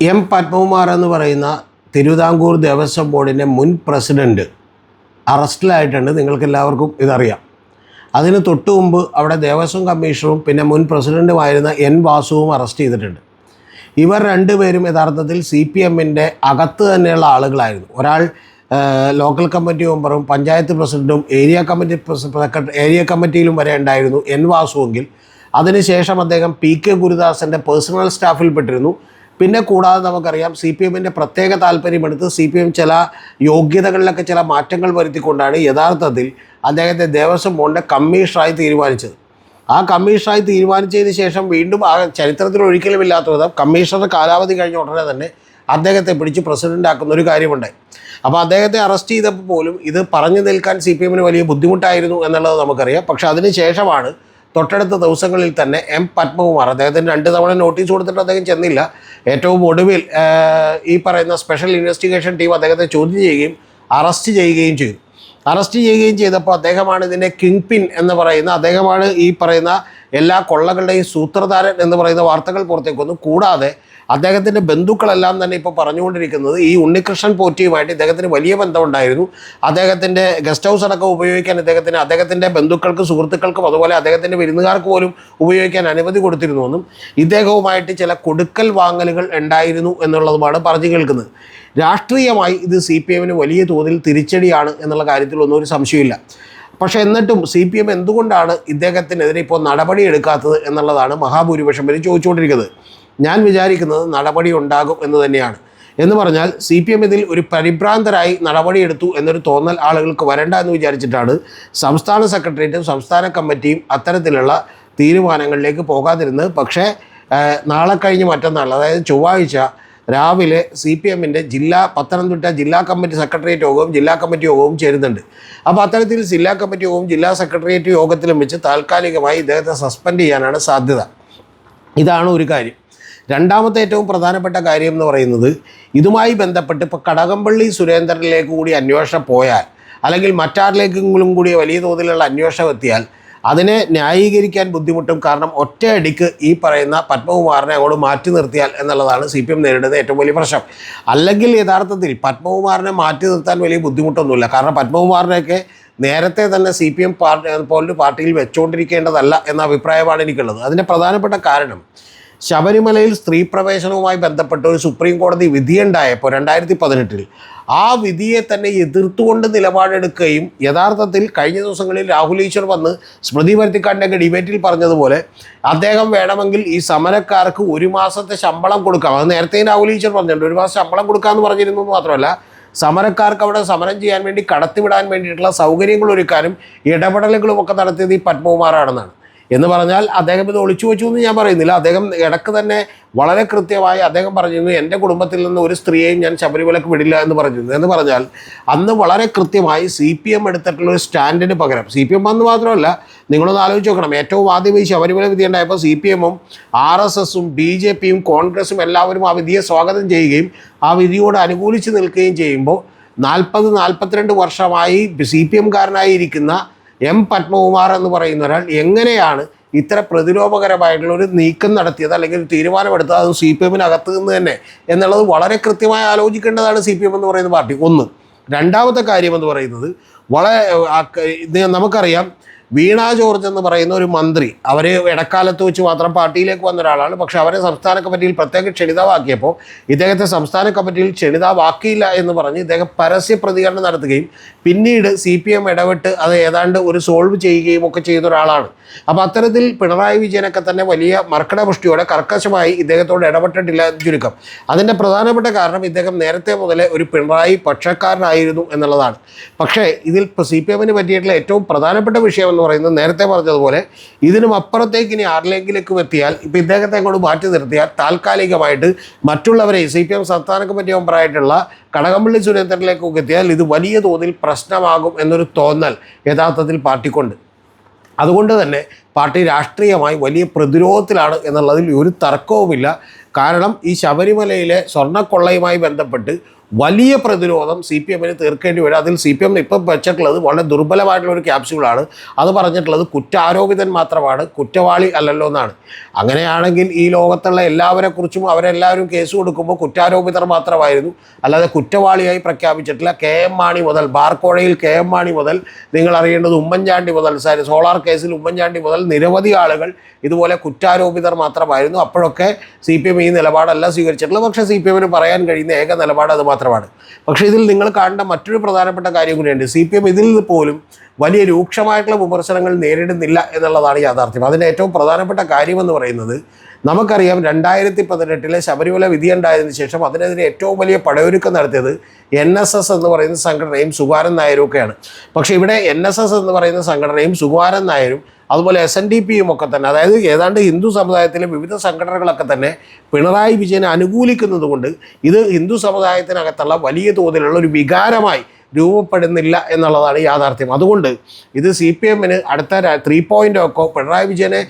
M Padmakumar എന്ന് പറയുന്ന തിരുവിതാംകൂർ ദേവസ്വം ബോർഡിന്റെ മുൻ പ്രസിഡന്റ് അറസ്റ്റിലായിട്ടുണ്ട്. നിങ്ങൾക്ക് എല്ലാവർക്കും ഇതറിയാം. അതിന് തൊട്ടു മുമ്പ് അവിടെ ദേവസ്വം കമ്മീഷണറും പിന്നെ മുൻ പ്രസിഡന്റുമായിരുന്ന എൻ വാസുവും അറസ്റ്റ് ചെയ്തിട്ടുണ്ട്. ഇവർ രണ്ടുപേരും യഥാർത്ഥത്തിൽ സി പി എമ്മിന്റെ അകത്ത് തന്നെയുള്ള ആളുകളായിരുന്നു. ഒരാൾ ലോക്കൽ കമ്മിറ്റി മെമ്പറും പഞ്ചായത്ത് പ്രസിഡന്റും ഏരിയ കമ്മിറ്റി സെക്രട്ടറി ഏരിയ കമ്മിറ്റിയിലും വരെ ഉണ്ടായിരുന്നു എൻ വാസുവെങ്കിൽ അതിനുശേഷം അദ്ദേഹം പി കെ ഗുരുദാസന്റെ പേഴ്സണൽ സ്റ്റാഫിൽപ്പെട്ടിരുന്നു പിന്നെ കൂടാതെ നമുക്കറിയാം സി പി എമ്മിന്റെ പ്രത്യേക താല്പര്യമെടുത്ത് സി പി എം ചില യോഗ്യതകളിലൊക്കെ ചില മാറ്റങ്ങൾ വരുത്തിക്കൊണ്ടാണ് യഥാർത്ഥത്തിൽ അദ്ദേഹത്തെ ദേവസ്വം ബോർഡിന്റെ കമ്മീഷണറായി തീരുമാനിച്ചത്. ആ കമ്മീഷണറായി തീരുമാനിച്ചതിന് ശേഷം വീണ്ടും ആ ചരിത്രത്തിൽ ഒരിക്കലും ഇല്ലാത്ത വിധം കമ്മീഷണർ കാലാവധി കഴിഞ്ഞ ഉടനെ തന്നെ അദ്ദേഹത്തെ പിടിച്ച് പ്രസിഡന്റ് ആക്കുന്ന ഒരു കാര്യമുണ്ടായി. അപ്പോൾ അദ്ദേഹത്തെ അറസ്റ്റ് ചെയ്തപ്പോൾ പോലും ഇത് പറഞ്ഞു നിൽക്കാൻ സി പി എമ്മിന് വലിയ ബുദ്ധിമുട്ടായിരുന്നു എന്നുള്ളത് നമുക്കറിയാം. പക്ഷേ അതിന് ശേഷമാണ് തൊട്ടടുത്ത ദിവസങ്ങളിൽ തന്നെ എം പത്മകുമാർ അദ്ദേഹത്തിന് രണ്ട് തവണ നോട്ടീസ് കൊടുത്തിട്ട് അദ്ദേഹം ചെന്നില്ല. ഏറ്റവും ഒടുവിൽ ഈ പറയുന്ന സ്പെഷ്യൽ ഇൻവെസ്റ്റിഗേഷൻ ടീം അദ്ദേഹത്തെ ചോദ്യം ചെയ്യുകയും അറസ്റ്റ് ചെയ്യുകയും ചെയ്തു. അറസ്റ്റ് ചെയ്യുകയും ചെയ്തപ്പോൾ അദ്ദേഹമാണ് ഇതിന്റെ കിങ് പിൻ എന്ന് പറയുന്ന അദ്ദേഹമാണ് ഈ പറയുന്ന എല്ലാ കൊള്ളകളുടെയും സൂത്രധാരൻ എന്ന് പറയുന്ന വാർത്തകൾ പുറത്തേക്ക് വന്നു. കൂടാതെ അദ്ദേഹത്തിന്റെ ബന്ധുക്കളെല്ലാം തന്നെ ഇപ്പോൾ പറഞ്ഞുകൊണ്ടിരിക്കുന്നത് ഈ ഉണ്ണികൃഷ്ണൻ പോറ്റിയുമായിട്ട് ഇദ്ദേഹത്തിന് വലിയ ബന്ധമുണ്ടായിരുന്നു. അദ്ദേഹത്തിന്റെ ഗസ്റ്റ് ഹൗസ് അടക്കം ഉപയോഗിക്കാൻ ഇദ്ദേഹത്തിന് അദ്ദേഹത്തിന്റെ ബന്ധുക്കൾക്ക് സുഹൃത്തുക്കൾക്കും അതുപോലെ അദ്ദേഹത്തിന്റെ വിരുന്നുകാർക്ക് പോലും ഉപയോഗിക്കാൻ അനുമതി കൊടുത്തിരുന്നുവെന്നും ഇദ്ദേഹവുമായിട്ട് ചില കൊടുക്കൽ വാങ്ങലുകൾ ഉണ്ടായിരുന്നു എന്നുള്ളതുമാണ് പറഞ്ഞു കേൾക്കുന്നത്. രാഷ്ട്രീയമായി ഇത് സി പി എമ്മിന് വലിയ തോതിൽ തിരിച്ചടിയാണ് എന്നുള്ള കാര്യത്തിൽ കാര്യത്തിലൊന്നും ഒരു സംശയമില്ല പക്ഷേ എന്നിട്ടും സി പി എം എന്തുകൊണ്ടാണ് ഇദ്ദേഹത്തിനെതിരെ ഇപ്പോൾ നടപടി എടുക്കാത്തത് എന്നുള്ളതാണ് മഹാഭൂരിപക്ഷം വരെ ചോദിച്ചുകൊണ്ടിരിക്കുന്നത്. ഞാൻ വിചാരിക്കുന്നത് നടപടി ഉണ്ടാകും എന്ന് തന്നെയാണ്. എന്ന് പറഞ്ഞാൽ സി പി എം ഇതിൽ ഒരു പരിഭ്രാന്തരായി നടപടിയെടുത്തു എന്നൊരു തോന്നൽ ആളുകൾക്ക് വരണ്ട എന്ന് വിചാരിച്ചിട്ടാണ് സംസ്ഥാന സെക്രട്ടേറിയറ്റും സംസ്ഥാന കമ്മിറ്റിയും അത്തരത്തിലുള്ള തീരുമാനങ്ങളിലേക്ക് പോകാതിരുന്നത്. പക്ഷേ നാളെ കഴിഞ്ഞ് മറ്റന്നാൾ അതായത് ചൊവ്വാഴ്ച രാവിലെ സി പി എമ്മിന്റെ ജില്ലാ പത്തനംതിട്ട ജില്ലാ കമ്മിറ്റി സെക്രട്ടേറിയറ്റ് യോഗവും ജില്ലാ കമ്മിറ്റി യോഗവും ചേരുന്നുണ്ട്. അപ്പോൾ അത്തരത്തിൽ ജില്ലാ കമ്മിറ്റി യോഗവും ജില്ലാ സെക്രട്ടേറിയറ്റ് യോഗത്തിലും വെച്ച് താൽക്കാലികമായി ഇദ്ദേഹത്തെ സസ്പെൻഡ് ചെയ്യാനാണ് സാധ്യത. ഇതാണ് ഒരു കാര്യം. രണ്ടാമത്തെ ഏറ്റവും പ്രധാനപ്പെട്ട കാര്യം എന്ന് പറയുന്നത് ഇതുമായി ബന്ധപ്പെട്ട് ഇപ്പോൾ കടകംപള്ളി സുരേന്ദ്രനിലേക്ക് കൂടി അന്വേഷണം പോയാൽ അല്ലെങ്കിൽ മറ്റാരിലേക്കെങ്കിലും കൂടി വലിയ തോതിലുള്ള അന്വേഷണം എത്തിയാൽ അതിനെ ന്യായീകരിക്കാൻ ബുദ്ധിമുട്ടും കാരണം ഒറ്റയടിക്ക് ഈ പറയുന്ന പത്മകുമാറിനെ അങ്ങോട്ട് മാറ്റി നിർത്തിയാൽ എന്നുള്ളതാണ് സി പി എം നേരിടുന്ന ഏറ്റവും വലിയ പ്രശ്നം. അല്ലെങ്കിൽ യഥാർത്ഥത്തിൽ പത്മകുമാറിനെ മാറ്റി നിർത്താൻ വലിയ ബുദ്ധിമുട്ടൊന്നുമില്ല. കാരണം പത്മകുമാറിനെയൊക്കെ നേരത്തെ തന്നെ സി പി എം പാർട്ടി പോലൊരു പാർട്ടിയിൽ വെച്ചുകൊണ്ടിരിക്കേണ്ടതല്ല എന്ന അഭിപ്രായമാണ് എനിക്കുള്ളത്. അതിന്റെ പ്രധാനപ്പെട്ട കാരണം ശബരിമലയിൽ സ്ത്രീ പ്രവേശനവുമായി ബന്ധപ്പെട്ട ഒരു സുപ്രീം കോടതി വിധിയുണ്ടായപ്പോൾ രണ്ടായിരത്തി പതിനെട്ടിൽ ആ വിധിയെ തന്നെ എതിർത്തുകൊണ്ട് നിലപാടെടുക്കുകയും യഥാർത്ഥത്തിൽ കഴിഞ്ഞ ദിവസങ്ങളിൽ രാഹുൽ ഈശ്വർ വന്ന് സ്മൃതി പരുത്തിക്കാടിന്റെ ഡിബേറ്റിൽ പറഞ്ഞതുപോലെ അദ്ദേഹം വേണമെങ്കിൽ ഈ സമരക്കാർക്ക് ഒരു മാസത്തെ ശമ്പളം കൊടുക്കാം. അത് നേരത്തെയും രാഹുൽ ഈശ്വർ പറഞ്ഞിട്ടുണ്ട്. ഒരു മാസം ശമ്പളം കൊടുക്കാമെന്ന് പറഞ്ഞിരുന്നു എന്ന് മാത്രമല്ല സമരക്കാർക്ക് അവിടെ സമരം ചെയ്യാൻ വേണ്ടി കടത്തിവിടാൻ വേണ്ടിയിട്ടുള്ള സൗകര്യങ്ങൾ ഒരുക്കാനും ഇടപെടലുകളും ഒക്കെ നടത്തിയത് ഈ പത്മകുമാറാണെന്നാണ്. എന്ന് പറഞ്ഞാൽ അദ്ദേഹം ഇത് ഒളിച്ചു വെച്ചു എന്ന് ഞാൻ പറയുന്നില്ല. അദ്ദേഹം ഇടയ്ക്ക് തന്നെ വളരെ കൃത്യമായി അദ്ദേഹം പറഞ്ഞിരുന്നു എന്റെ കുടുംബത്തിൽ നിന്ന് ഒരു സ്ത്രീയെയും ഞാൻ ശബരിമലക്ക് വിടില്ല എന്ന് പറഞ്ഞിരുന്നു. എന്ന് പറഞ്ഞാൽ അന്ന് വളരെ കൃത്യമായി സി പി എം എടുത്തിട്ടുള്ള ഒരു സ്റ്റാൻഡിന് പകരം സി പി എം അന്ന് മാത്രമല്ല നിങ്ങളൊന്ന് ആലോചിച്ച് നോക്കണം. ഏറ്റവും ആദ്യം ഈ ശബരിമല വിധി ഉണ്ടായപ്പോൾ സി പി എമ്മും ആർ എസ് എസും ബി ജെ പിയും കോൺഗ്രസും എല്ലാവരും ആ വിധിയെ സ്വാഗതം ചെയ്യുകയും ആ വിധിയോട് അനുകൂലിച്ച് നിൽക്കുകയും ചെയ്യുമ്പോൾ നാൽപ്പത് നാൽപ്പത്തിരണ്ട് വർഷമായി സി പി എംകാരനായിരിക്കുന്ന എം പത്മകുമാർ എന്ന് പറയുന്ന ഒരാൾ എങ്ങനെയാണ് ഇത്ര പ്രതിരോധകരമായിട്ടുള്ള ഒരു നീക്കം നടത്തിയത് അല്ലെങ്കിൽ തീരുമാനമെടുത്തത് അത് സി പി എമ്മിനകത്ത് നിന്ന് തന്നെ എന്നുള്ളത് വളരെ കൃത്യമായി ആലോചിക്കേണ്ടതാണ് സി പി എം എന്ന് പറയുന്ന പാർട്ടി. ഒന്ന്. രണ്ടാമത്തെ കാര്യം എന്ന് പറയുന്നത് വളരെ നമുക്കറിയാം. വീണ ജോർജ് എന്ന് പറയുന്ന ഒരു മന്ത്രി അവരെ ഇടക്കാലത്ത് വെച്ച് മാത്രം പാർട്ടിയിലേക്ക് വന്ന ഒരാളാണ്. പക്ഷെ അവരെ സംസ്ഥാന കമ്മിറ്റിയിൽ പ്രത്യേക ക്ഷണിതാവാക്കിയപ്പോൾ ഇദ്ദേഹത്തെ സംസ്ഥാന കമ്മിറ്റിയിൽ ക്ഷണിതാവാക്കിയില്ല എന്ന് പറഞ്ഞ് ഇദ്ദേഹം പരസ്യ പ്രതികരണം നടത്തുകയും പിന്നീട് സി പി എം ഇടപെട്ട് അത് ഏതാണ്ട് ഒരു സോൾവ് ചെയ്യുകയും ഒക്കെ ചെയ്ത ഒരാളാണ്. അപ്പോൾ അത്തരത്തിൽ പിണറായി വിജയനൊക്കെ തന്നെ വലിയ മർക്കടപുഷ്ടിയോടെ കർക്കശമായി ഇദ്ദേഹത്തോട് ഇടപെട്ടിട്ടില്ല എന്ന് ചുരുക്കം. അതിന്റെ പ്രധാനപ്പെട്ട കാരണം ഇദ്ദേഹം നേരത്തെ മുതലേ ഒരു പിണറായി പക്ഷക്കാരനായിരുന്നു എന്നുള്ളതാണ്. പക്ഷേ ഇതിൽ സി പി എമ്മിന് പറ്റിയിട്ടുള്ള ഏറ്റവും പ്രധാനപ്പെട്ട വിഷയം എന്ന് പറയുന്നത് നേരത്തെ പറഞ്ഞതുപോലെ ഇതിനും അപ്പുറത്തേക്ക് ഇനി ആരിലെങ്കിലേക്കും എത്തിയാൽ ഇപ്പം ഇദ്ദേഹത്തെ കൊണ്ട് മാറ്റി നിർത്തിയാൽ താൽക്കാലികമായിട്ട് മറ്റുള്ളവരെ സി പി എം സംസ്ഥാന കമ്മിറ്റി മെമ്പറായിട്ടുള്ള കടകംപള്ളി സുരേന്ദ്രനിലേക്കൊക്കെ എത്തിയാൽ ഇത് വലിയ തോതിൽ പ്രശ്നമാകും എന്നൊരു തോന്നൽ യഥാർത്ഥത്തിൽ പാർട്ടിക്കുണ്ട്. അതുകൊണ്ട് തന്നെ പാർട്ടി രാഷ്ട്രീയമായി വലിയ പ്രതിരോധത്തിലാണ് എന്നുള്ളതിൽ ഒരു തർക്കവുമില്ല. കാരണം ഈ ശബരിമലയിലെ സ്വർണക്കൊള്ളയുമായി ബന്ധപ്പെട്ട് വലിയ പ്രതിരോധം സി പി എമ്മിന് തീർക്കേണ്ടി വരും. അതിൽ സി പി എം ഇപ്പം വെച്ചിട്ടുള്ളത് വളരെ ദുർബലമായിട്ടുള്ള ഒരു ക്യാപ്സ്യൂളാണ്. അത് പറഞ്ഞിട്ടുള്ളത് കുറ്റാരോപിതൻ മാത്രമാണ്. കുറ്റവാളി അല്ലല്ലോ എന്നാണ്. അങ്ങനെയാണെങ്കിൽ ഈ ലോകത്തുള്ള എല്ലാവരെ കുറിച്ചും അവരെല്ലാവരും കേസ് കൊടുക്കുമ്പോൾ കുറ്റാരോപിതർ മാത്രമായിരുന്നു. അല്ലാതെ കുറ്റവാളിയായി പ്രഖ്യാപിച്ചിട്ടില്ല. കെ എം മാണി മുതൽ ബാർക്കോഴയിൽ കെ എം മാണി മുതൽ നിങ്ങൾ അറിയേണ്ടത് ഉമ്മൻചാണ്ടി മുതൽ സാരി സോളാർ കേസിൽ ഉമ്മൻചാണ്ടി മുതൽ നിരവധി ആളുകൾ ഇതുപോലെ കുറ്റാരോപിതർ മാത്രമായിരുന്നു. അപ്പോഴൊക്കെ സി പി എം ഈ നിലപാടല്ല സ്വീകരിച്ചിട്ടുള്ളത്. പക്ഷേ സി പി എമ്മിന് പറയാൻ കഴിയുന്ന ഏക നിലപാട് അത് മാത്രമാണ്. പക്ഷേ ഇതിൽ നിങ്ങൾ കാണേണ്ട മറ്റൊരു പ്രധാനപ്പെട്ട കാര്യം കൂടിയുണ്ട്. സി പി എം ഇതിൽ നിന്ന് പോലും വലിയ രൂക്ഷമായിട്ടുള്ള വിമർശനങ്ങൾ നേരിടുന്നില്ല എന്നുള്ളതാണ് യാഥാർത്ഥ്യം. അതിന്റെ ഏറ്റവും പ്രധാനപ്പെട്ട കാര്യമെന്ന് പറയുന്നത് നമുക്കറിയാം രണ്ടായിരത്തി പതിനെട്ടിലെ ശബരിമല വിധിയുണ്ടായതിനു ശേഷം അതിനെതിരെ ഏറ്റവും വലിയ പടയൊരുക്കം നടത്തിയത് എൻ എസ് എസ് എന്ന് പറയുന്ന സംഘടനയും സുകുമാരൻ നായരും ഒക്കെയാണ് പക്ഷേ ഇവിടെ എൻ എസ് എസ് എന്ന് പറയുന്ന സംഘടനയും സുകുമാരൻ നായരും അതുപോലെ എസ് എൻ ഡി പിയും ഒക്കെ തന്നെ അതായത് ഏതാണ്ട് ഹിന്ദു സമുദായത്തിലെ വിവിധ സംഘടനകളൊക്കെ തന്നെ പിണറായി വിജയനെ അനുകൂലിക്കുന്നത് കൊണ്ട് ഇത് ഹിന്ദു സമുദായത്തിനകത്തുള്ള വലിയ തോതിലുള്ള ഒരു വികാരമായി രൂപപ്പെടുന്നില്ല എന്നുള്ളതാണ് യാഥാർത്ഥ്യം. അതുകൊണ്ട് ഇത് സി പി എമ്മിന് അടുത്ത ത്രീ പോയിന്റ് ഒക്കെ പിണറായി വിജയനെ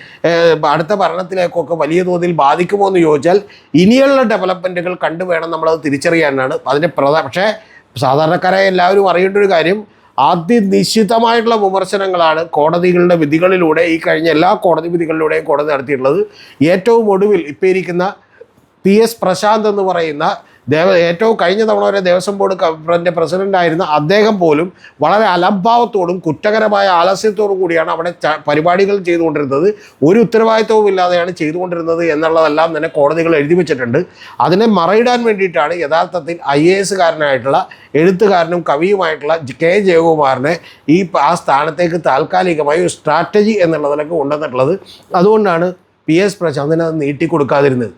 അടുത്ത ഭരണത്തിലേക്കൊക്കെ വലിയ തോതിൽ ബാധിക്കുമോ എന്ന് ചോദിച്ചാൽ ഇനിയുള്ള ഡെവലപ്മെന്റുകൾ കണ്ടു വേണം നമ്മളത് തിരിച്ചറിയാനാണ് അതിന്റെ പ്രധാന പക്ഷേ സാധാരണക്കാരായ എല്ലാവരും അറിയേണ്ട ഒരു കാര്യം അതിനിശ്ചിതമായിട്ടുള്ള വിമർശനങ്ങളാണ് കോടതികളുടെ വിധികളിലൂടെ ഈ കഴിഞ്ഞ എല്ലാ കോടതി വിധികളിലൂടെയും കോടതി നടത്തിയിട്ടുള്ളത്. ഏറ്റവും ഒടുവിൽ ഇപ്പോൾ ഇരിക്കുന്ന പി എസ് പ്രശാന്ത് എന്ന് പറയുന്ന ദേവ ഏറ്റവും കഴിഞ്ഞ തവണ വരെ ദേവസ്വം ബോർഡ് പ്രസിഡന്റ് ആയിരുന്ന അദ്ദേഹം പോലും വളരെ അലംഭാവത്തോടും കുറ്റകരമായ ആലസ്യത്തോടും കൂടിയാണ് അവിടെ പരിപാടികൾ ചെയ്തുകൊണ്ടിരുന്നത്. ഒരു ഉത്തരവാദിത്വവും ഇല്ലാതെയാണ് ചെയ്തുകൊണ്ടിരുന്നത് എന്നുള്ളതെല്ലാം തന്നെ കോടതികൾ എഴുതി വെച്ചിട്ടുണ്ട്. അതിനെ മറയിടാൻ വേണ്ടിയിട്ടാണ് യഥാർത്ഥത്തിൽ ഐ എ എസുകാരനായിട്ടുള്ള എഴുത്തുകാരനും കവിയുമായിട്ടുള്ള കെ ജയകുമാറിനെ ഈ ആ സ്ഥാനത്തേക്ക് താൽക്കാലികമായി ഒരു സ്ട്രാറ്റജി എന്നുള്ളതിലൊക്കെ കൊണ്ടുവന്നിട്ടുള്ളത്. അതുകൊണ്ടാണ് പി എസ് പ്രശാന്തിനെ അത് നീട്ടിക്കൊടുക്കാതിരുന്നത്.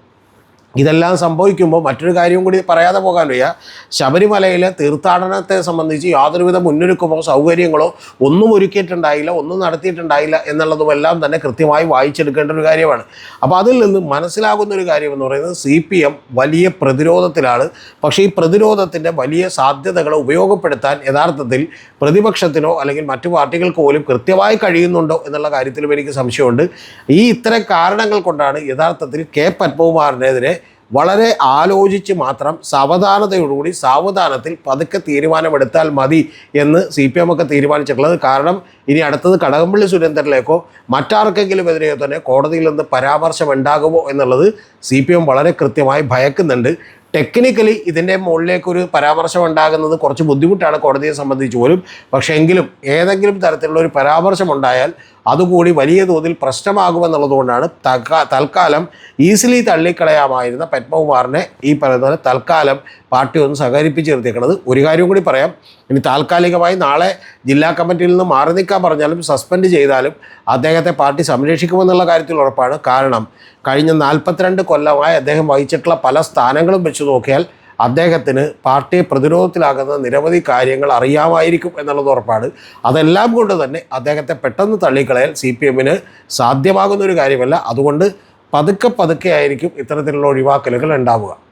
ഇതെല്ലാം സംഭവിക്കുമ്പോൾ മറ്റൊരു കാര്യം കൂടി പറയാതെ പോകാൻ വയ്യ. ശബരിമലയിലെ തീർത്ഥാടനത്തെ സംബന്ധിച്ച് യാതൊരുവിധ മുന്നൊരുക്കമോ സൗകര്യങ്ങളോ ഒന്നും ഒരുക്കിയിട്ടുണ്ടായില്ല ഒന്നും നടത്തിയിട്ടുണ്ടായില്ല എന്നുള്ളതുമെല്ലാം തന്നെ കൃത്യമായി വായിച്ചെടുക്കേണ്ട ഒരു കാര്യമാണ്. അപ്പോൾ അതിൽ നിന്ന് മനസ്സിലാകുന്ന ഒരു കാര്യം എന്ന് പറയുന്നത് സി പി എം വലിയ പ്രതിരോധത്തിലാണ്. പക്ഷേ ഈ പ്രതിരോധത്തിന്റെ വലിയ സാധ്യതകളെ ഉപയോഗപ്പെടുത്താൻ യഥാർത്ഥത്തിൽ പ്രതിപക്ഷത്തിനോ അല്ലെങ്കിൽ മറ്റു പാർട്ടികൾക്ക് പോലും കൃത്യമായി കഴിയുന്നുണ്ടോ എന്നുള്ള കാര്യത്തിലും എനിക്ക് സംശയമുണ്ട്. ഈ ഇത്തരം കാരണങ്ങൾ കൊണ്ടാണ് യഥാർത്ഥത്തിൽ കെ പത്മകുമാറിനെതിരെ വളരെ ആലോചിച്ച് മാത്രം സാവധാനതയോടുകൂടി സാവധാനത്തിൽ പതുക്കെ തീരുമാനമെടുത്താൽ മതി എന്ന് സി പി എം ഒക്കെ തീരുമാനിച്ചിട്ടുള്ളത്. കാരണം ഇനി അടുത്തത് കടകംപള്ളി സുരേന്ദ്രനിലേക്കോ മറ്റാർക്കെങ്കിലും എതിരെയോ തന്നെ കോടതിയിൽ നിന്ന് പരാമർശം ഉണ്ടാകുമോ എന്നുള്ളത് സി പി എം വളരെ കൃത്യമായി ഭയക്കുന്നുണ്ട്. ടെക്നിക്കലി ഇതിന്റെ മുകളിലേക്കൊരു പരാമർശം ഉണ്ടാകുന്നത് കുറച്ച് ബുദ്ധിമുട്ടാണ് കോടതിയെ സംബന്ധിച്ച് പോലും. പക്ഷേ എങ്കിലും ഏതെങ്കിലും തരത്തിലുള്ള ഒരു പരാമർശം ഉണ്ടായാൽ അതുകൂടി വലിയ തോതിൽ പ്രശ്നമാകുമെന്നുള്ളതുകൊണ്ടാണ് തൽക്കാ തൽക്കാലം ഈസിലി തള്ളിക്കളയാമായിരുന്ന പത്മകുമാറിനെ ഈ പറയുന്ന പോലെ തൽക്കാലം പാർട്ടി ഒന്ന് സഹകരിപ്പിച്ച് നിർത്തിയേക്കുന്നത് ഒരു കാര്യം കൂടി പറയാം. ഇനി താൽക്കാലികമായി നാളെ ജില്ലാ കമ്മിറ്റിയിൽ നിന്ന് മാറി നിൽക്കാൻ പറഞ്ഞാലും സസ്പെൻഡ് ചെയ്താലും അദ്ദേഹത്തെ പാർട്ടി സംരക്ഷിക്കുമെന്നുള്ള കാര്യത്തിൽ ഉറപ്പാണ്. കാരണം കഴിഞ്ഞ നാൽപ്പത്തിരണ്ട് കൊല്ലമായി അദ്ദേഹം വഹിച്ചിട്ടുള്ള പല സ്ഥാനങ്ങളും വെച്ച് നോക്കിയാൽ അദ്ദേഹത്തിന് പാർട്ടിയെ പ്രതിരോധത്തിലാകുന്ന നിരവധി കാര്യങ്ങൾ അറിയാമായിരിക്കും എന്നുള്ളത് ഉറപ്പാണ്. അതെല്ലാം കൊണ്ട് തന്നെ അദ്ദേഹത്തെ പെട്ടെന്ന് തള്ളിക്കളയാൽ സി പി എമ്മിന് സാധ്യമാകുന്ന ഒരു കാര്യമല്ല. അതുകൊണ്ട് പതുക്കെ പതുക്കെ ആയിരിക്കും ഇത്തരത്തിലുള്ള ഒഴിവാക്കലുകൾ ഉണ്ടാവുക.